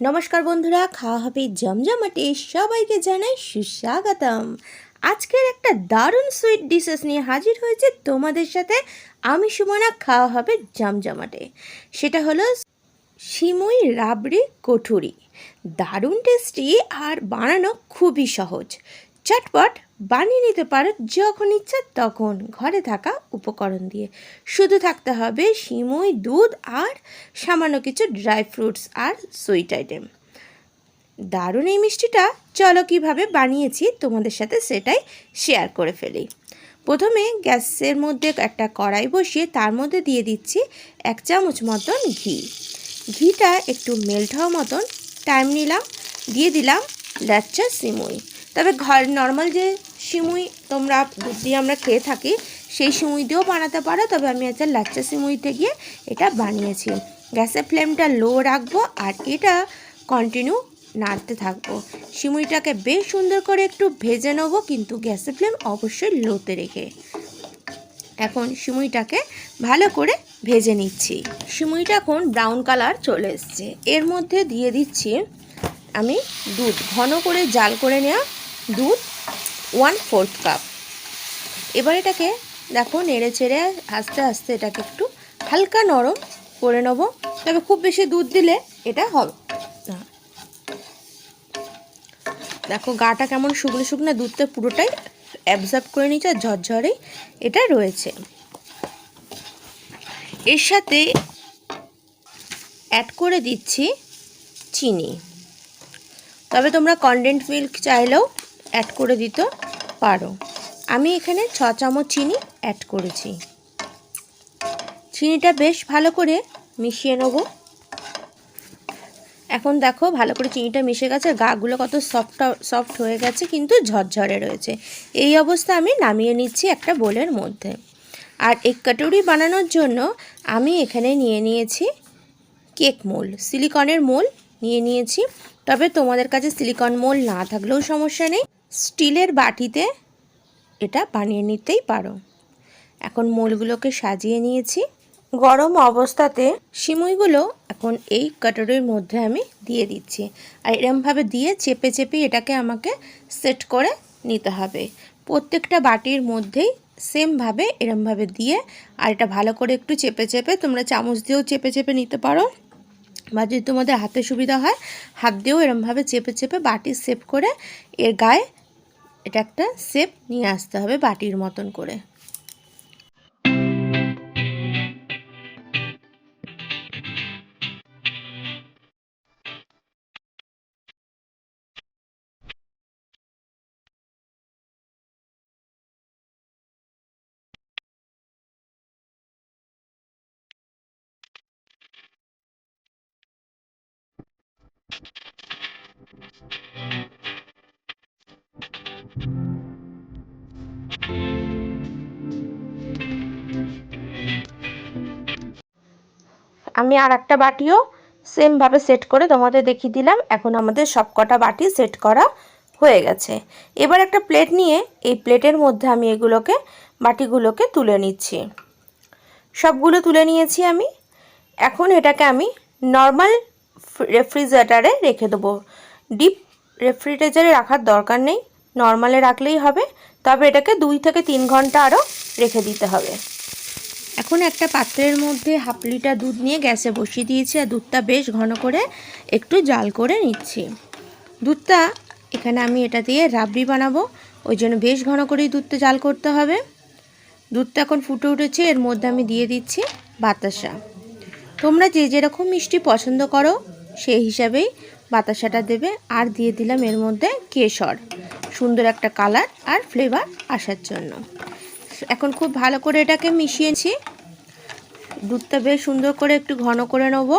নমস্কার বন্ধুরা, খাওয়া হবে জমজমাটে, সবাইকে জানাই সুস্বাগতম। আজকের একটা দারুণ সুইট ডিশেস নিয়ে হাজির হয়েছে তোমাদের সাথে আমি সুমনা, খাওয়া হবে জমজমাটে। সেটা হলো সিমুই রাবড়ি কঠুরি। দারুণ টেস্টি আর বানানো খুবই সহজ। চটপট বানিয়ে নিতে পারো যখন ইচ্ছা তখন। ঘরে থাকা উপকরণ দিয়ে। শুধু থাকতে হবে সিমুই, দুধ আর সামান্য কিছু ড্রাই ফ্রুটস আর সুইট আইটেম। দারুণ এই মিষ্টিটা। চলো কীভাবে বানিয়েছি তোমাদের সাথে সেটাই শেয়ার করে ফেলি। প্রথমে গ্যাসের মধ্যে একটা কড়াই বসিয়ে তার মধ্যে দিয়ে দিচ্ছি এক চামচ মতন ঘি। ঘিটা একটু মেল্ট হওয়া মতন। টাইম নিলাম। দিয়ে দিলাম লাচ্চা সিমুই। তবে ঘর নর্মাল যে সিমুই তোমরা দিয়ে আমরা খেয়ে থাকি, সেই সিমুই দিয়েও বানাতে পারো। তবে আমি একটা লাচ্চা সিমুইতে গিয়ে এটা বানিয়েছি। গ্যাসের ফ্লেমটা লো রাখব আর এটা কন্টিনিউ নাড়তে থাকব। সিমুইটাকে বেশ সুন্দর করে একটু ভেজে নেব, কিন্তু গ্যাসের ফ্লেম অবশ্যই লোতে রেখে। এখন সিমুইটাকে ভালো করে ভেজে নিচ্ছি। সিমুইটা এখন ব্রাউন কালার চলে এসছে। এর মধ্যে দিয়ে দিচ্ছি আমি দুধ। ঘন করে জাল করে নেওয়া দুধ ওয়ান ফোর্থ কাপ এবার এটাকে দেখো নেড়ে চেড়ে আস্তে আস্তে এটাকে একটু হালকা নরম করে নেব। তবে খুব বেশি দুধ দিলে এটা হবে। দেখো গাটা কেমন শুকনো শুকনো, দুধটা পুরোটাই অ্যাবজর্ব করে নিচ্ছে আর ঝরঝরেই এটা রয়েছে। এর সাথে অ্যাড করে দিচ্ছি চিনি। তবে তোমরা কনডেন্ট মিল্ক চাইলেও অ্যাড করে দিতে পারো। আমি এখানে ছ চামচ চিনি অ্যাড করেছি। চিনিটা বেশ ভালো করে মিশিয়ে নেব। এখন দেখো ভালো করে চিনিটা মিশে গেছে, গাগুলো কত সফট সফট হয়ে গেছে, কিন্তু ঝরঝরে রয়েছে। এই অবস্থা আমি নামিয়ে নিচ্ছি একটা বোলের মধ্যে। আর এক কাটুরি বানানোর জন্য আমি এখানে নিয়ে নিয়েছি কেক মোল, সিলিকনের মোল নিয়ে নিয়েছি। তবে তোমাদের কাছে সিলিকন মোল না থাকলেও সমস্যা নেই। স্টিলের বাটিতে এটা বানিয়ে নিতেই পারো। এখন মোলগুলোকে সাজিয়ে নিয়েছি। গরম অবস্থাতে সিমুইগুলো এখন এই কাটারির মধ্যে আমি দিয়ে দিচ্ছি। আর এরমভাবে দিয়ে চেপে চেপে এটাকে আমাকে সেট করে নিতে হবে। প্রত্যেকটা বাটির মধ্যেই সেমভাবে এরমভাবে দিয়ে আর এটা ভালো করে একটু চেপে চেপে তোমরা চামচ দিয়েও চেপে চেপে নিতে পারো। বা যদি তোমাদের হাতে সুবিধা হয়, হাত দিয়েও এরমভাবে চেপে চেপে বাটি সেপ করে এর গায়ে এটা একটা সেপ নিয়ে আসতে হবে বাটির মতন করে। আমি আর একটা বাটিও সেমভাবে সেট করে তোমাদের দেখিয়ে দিলাম। এখন আমাদের সবকটা বাটি সেট করা হয়ে গেছে। এবার একটা প্লেট নিয়ে এই প্লেটের মধ্যে আমি এগুলোকে, বাটিগুলোকে তুলে নিচ্ছি। সবগুলো তুলে নিয়েছি আমি। এখন এটাকে আমি নর্মাল রেফ্রিজারেটারে রেখে দেবো। ডিপ রেফ্রিজারেটারে রাখার দরকার নেই। নর্মালে রাখলেই হবে। তবে এটাকে দুই থেকে তিন ঘণ্টা আরও রেখে দিতে হবে। এখন একটা পাত্রের মধ্যে হাফ লিটার দুধ নিয়ে গ্যাসে বসিয়ে দিয়েছি আর দুধটা বেশ ঘন করে একটু জাল করে নিচ্ছি। দুধটা এখানে আমি এটা দিয়ে রাবড়ি বানাবো, ওই জন্য বেশ ঘন করেই দুধটা জাল করতে হবে। দুধটা এখন ফুটে উঠেছে, এর মধ্যে আমি দিয়ে দিচ্ছি বাতাসা। তোমরা যে যেরকম মিষ্টি পছন্দ করো, সেই হিসাবেই বাতাসাটা দেবে, আর দিয়ে দিলাম এর মধ্যে কেশর। সুন্দর একটা কালার আর ফ্লেভার আসার জন্য। এখন খুব ভালো করে এটাকে মিশিয়েছি। দুধটা বেশ সুন্দর করে একটু ঘন করে নেব।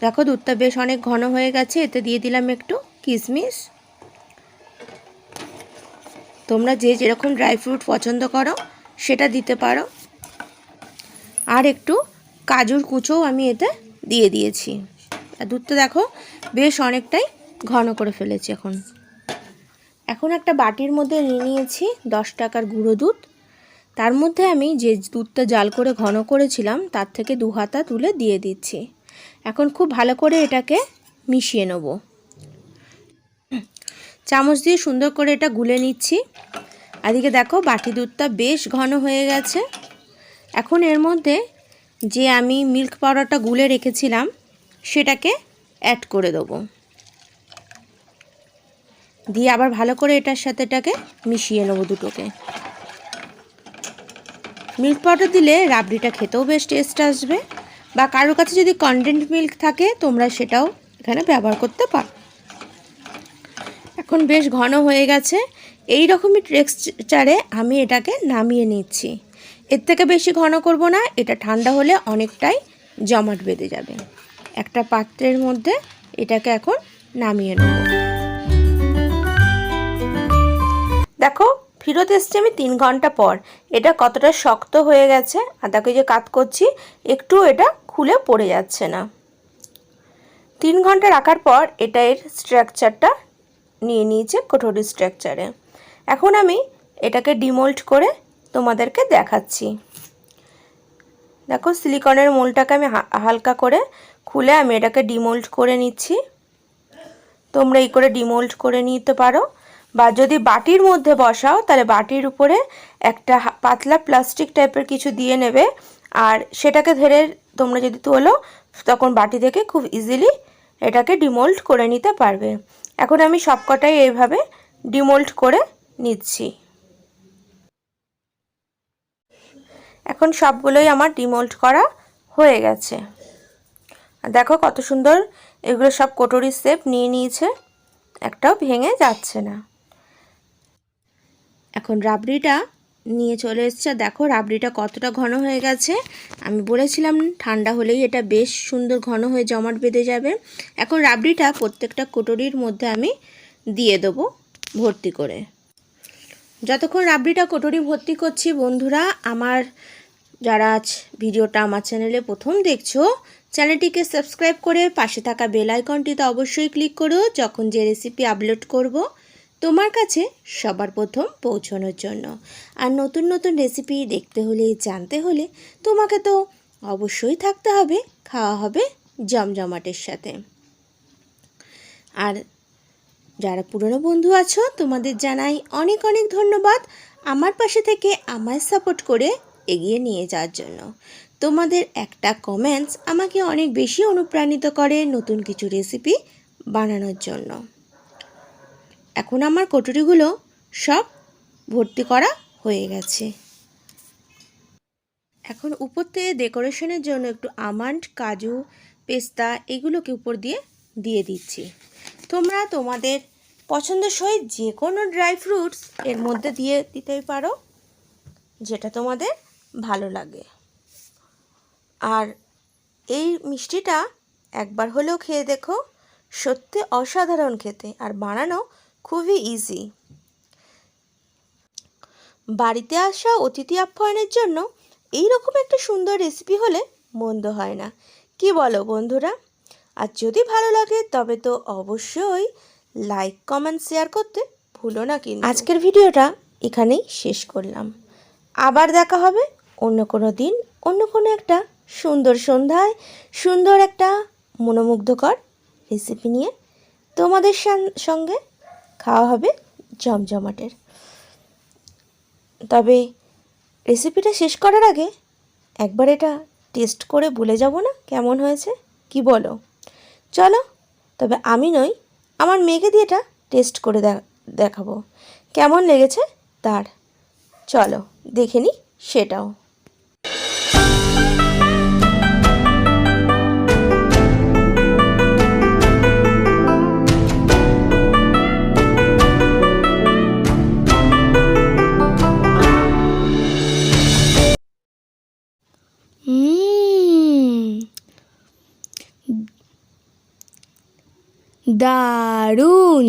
দেখো, দুধটা বেশ অনেক ঘন হয়ে গেছে। এতে দিয়ে দিলাম একটু কিশমিশ। তোমরা যে যেরকম ড্রাই ফ্রুট পছন্দ করো, সেটা দিতে পারো। আর একটু কাজুর কুচোও আমি এতে দিয়ে দিয়েছি। আর দুধটা দেখো, বেশ অনেকটাই ঘন করে ফেলেছি এখন। এখন একটা বাটির মধ্যে নিয়ে নিয়েছি দশ টাকার গুঁড়ো দুধ। তার মধ্যে আমি যে দুধটা জাল করে ঘন করেছিলাম, তার থেকে দু হাতা তুলে দিয়ে দিচ্ছি। এখন খুব ভালো করে এটাকে মিশিয়ে নেব। চামচ দিয়ে সুন্দর করে এটা গুলে নিচ্ছি। এদিকে দেখো, বাটি দুধটা বেশ ঘন হয়ে গেছে। এখন এর মধ্যে যে আমি মিল্ক পাউডারটা গুলে রেখেছিলাম, সেটাকে অ্যাড করে দেবো। দিয়ে আবার ভালো করে এটার সাথে এটাকে মিশিয়ে নেব দুটোকে। মিল্ক পাউডার দিলে রাবড়িটা খেতেও বেশ টেস্ট আসবে। বা কারোর কাছে যদি কন্ডেন্ট মিল্ক থাকে, তোমরা সেটাও এখানে ব্যবহার করতে পারো। এখন বেশ ঘন হয়ে গেছে। এই রকমই টেক্সচারে আমি এটাকে নামিয়ে নিচ্ছি। এর থেকে বেশি ঘন করব না, এটা ঠান্ডা হলে অনেকটাই জমাট বেঁধে যাবে। একটা পাত্রের মধ্যে এটাকে এখন নামিয়ে নেব। দেখো, ফিরত এসছে আমি তিন ঘণ্টা পর। এটা কতটা শক্ত হয়ে গেছে, আর দেখো যে কাত করছি একটু এটা খুলে পড়ে যাচ্ছে না। তিন ঘণ্টা রাখার পর এটা এর স্ট্রাকচারটা নিয়ে নিয়েছে কঠোরি স্ট্রাকচারে এখন আমি এটাকে ডিমোল্ড করে তোমাদেরকে দেখাচ্ছি। দেখো সিলিকনের মোলটাকে আমি হালকা করে খুলে আমি এটাকে ডিমোল্ড করে নিচ্ছি। তোমরা এই করে ডিমোল্ড করে নিতে পারো। বা যদি বাটির মধ্যে বসাও, তাহলে বাটির উপরে একটা পাতলা প্লাস্টিক টাইপের কিছু দিয়ে নেবে। আর সেটাকে ধরে তোমরা যদি তোলো, তখন বাটি থেকে খুব ইজিলি এটাকে ডিমোল্ড করে নিতে পারবে। এখন আমি সবকটাই এইভাবে ডিমোল্ড করে নিচ্ছি। এখন সবগুলোই আমার ডিমোল্ড করা হয়ে গেছে। দেখো কত সুন্দর এগুলো সব কোটরির সেপ নিয়ে নিয়েছে, একটাও ভেঙে যাচ্ছে না। এখন রাবড়িটা নিয়ে চলে এসছে। দেখো, রাবড়িটা কতটা ঘন হয়ে গেছে। আমি বলেছিলাম, ঠান্ডা হলেই এটা বেশ সুন্দর ঘন হয়ে জমাট বেঁধে যাবে। এখন রাবড়িটা প্রত্যেকটা কোটরির মধ্যে আমি দিয়ে দেবো ভর্তি করে। যতক্ষণ রাবড়িটা কোটরি ভর্তি করছি, বন্ধুরা, আমার যারা আজ ভিডিওটা আমার চ্যানেলে প্রথম দেখছ, চ্যানেলটিকে সাবস্ক্রাইব করে পাশে থাকা বেল আইকনটিতে অবশ্যই ক্লিক করো। যখন যে রেসিপি আপলোড করব তোমার কাছে সবার প্রথম পৌঁছানোর জন্য। আর নতুন নতুন রেসিপি দেখতে হলে, জানতে হলে তোমাকে তো অবশ্যই থাকতে হবে, খাওয়া হবে জমজমাটের সাথে। আর যারা পুরনো বন্ধু আছো, তোমাদের জানাই অনেক অনেক ধন্যবাদ আমার পাশে থেকে আমায় সাপোর্ট করে এগিয়ে নিয়ে যাওয়ার জন্য। তোমাদের একটা কমেন্টস আমাকে অনেক বেশি অনুপ্রাণিত করে নতুন কিছু রেসিপি বানানোর জন্য। এখন আমার কটুরিগুলো সব ভর্তি করা হয়ে গেছে। এখন উপর থেকে ডেকোরেশনের জন্য একটু আমান্ড, কাজু, পেস্তা এগুলোকে উপর দিয়ে দিয়ে দিচ্ছি। তোমরা তোমাদের পছন্দসই যে কোনো ড্রাই ফ্রুটস এর মধ্যে দিয়ে দিতেই পারো, যেটা তোমাদের ভালো লাগে। আর এই মিষ্টিটা একবার হলেও খেয়ে দেখো, সত্যি অসাধারণ খেতে। আর বানানো খুবই ইজি বাড়িতে আসা অতিথি আপ্যায়নের জন্য এই রকম একটা সুন্দর রেসিপি হলে মন্দ হয় না। কি বলো বন্ধুরা? আর যদি ভালো লাগে, তবে তো অবশ্যই লাইক কমেন্ট শেয়ার করতে ভুলো না কিন্তু। আজকের ভিডিওটা এখানেই শেষ করলাম। আবার দেখা হবে অন্য কোনো দিন, অন্য কোনো একটা সুন্দর সন্ধ্যায়, সুন্দর একটা মনোমুগ্ধকর রেসিপি নিয়ে। তোমাদের সঙ্গে খাওয়া হবে জমজমাটের। তবে রেসিপিটা শেষ করার আগে একবার এটা টেস্ট করে বলে যাব না, কেমন হয়েছে? কি বলো? চলো, তবে আমি নই, আমার মেয়েকে দিয়ে এটা টেস্ট করে দেখাবো। কেমন লেগেছে? তার। চলো, দেখে নিই সেটাও। দারুণ।